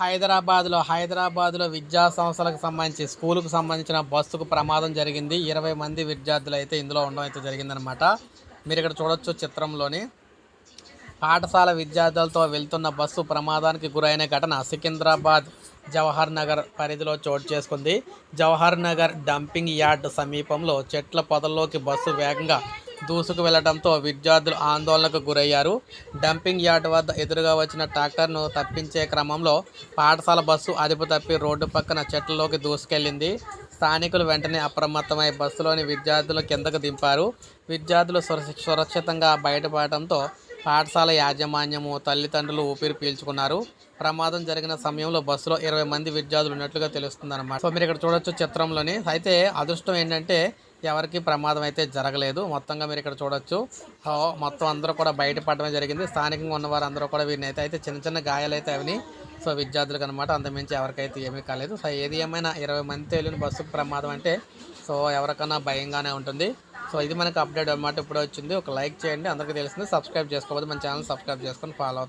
హైదరాబాద్లో హైదరాబాద్లో విద్యా సంస్థలకు సంబంధించి స్కూలుకు సంబంధించిన బస్సుకు ప్రమాదం జరిగింది. ఇరవై మంది విద్యార్థులు అయితే ఇందులో ఉండడం అయితే జరిగిందనమాట మీరు ఇక్కడ చూడొచ్చు చిత్రంలోని. పాఠశాల విద్యార్థులతో వెళ్తున్న బస్సు ప్రమాదానికి గురైన ఘటన సికింద్రాబాద్ జవహర్ నగర్ పరిధిలో చోటు చేసుకుంది. జవహర్ నగర్ డంపింగ్ యార్డ్ సమీపంలో చెట్ల పొదల్లోకి బస్సు వేగంగా దూసుకు వెళ్ళడంతో విద్యార్థులు ఆందోళనకు గురయ్యారు. డంపింగ్ యార్డ్ వద్ద ఎదురుగా వచ్చిన ట్రాక్టర్ను తప్పించే క్రమంలో పాఠశాల బస్సు అదుపు తప్పి రోడ్డు పక్కన చెట్లలోకి దూసుకెళ్ళింది స్థానికులు వెంటనే అప్రమత్తమై బస్సులోని విద్యార్థులు కిందకు దింపారు. విద్యార్థులు సురక్షితంగా బయటపడటంతో పాఠశాల యాజమాన్యము తల్లిదండ్రులు ఊపిరి పీల్చుకున్నారు. ప్రమాదం జరిగిన సమయంలో బస్సులో ఇరవై మంది విద్యార్థులు ఉన్నట్లుగా తెలుస్తుంది అనమాట సో మీరు ఇక్కడ చూడొచ్చు చిత్రంలోని. అయితే అదృష్టం ఏంటంటే ఎవరికి ప్రమాదం అయితే జరగలేదు. మొత్తంగా మీరు ఇక్కడ చూడొచ్చు. మొత్తం అందరూ కూడా బయటపడమే జరిగింది. స్థానికంగా ఉన్న వారందరూ అందరూ కూడా వీరిని అయితే అయితే చిన్న చిన్న గాయాలైతే అవి. సో విద్యార్థులకు అనమాట అంతమించి ఎవరికైతే ఏమీ కాలేదు. సో ఏది ఏమైనా ఇరవై మంది తేలిన బస్సుకు ప్రమాదం అంటే సో ఎవరికన్నా భయంగానే ఉంటుంది. సో ఇది మనకు అప్డేట్ అనమాట ఇప్పుడు వచ్చింది. ఒక లైక్ చేయండి. అందరికీ తెలిసింది. సబ్స్క్రైబ్ చేసుకోవద్దు. మన ఛానల్ సబ్స్క్రైబ్ చేసుకొని ఫాలో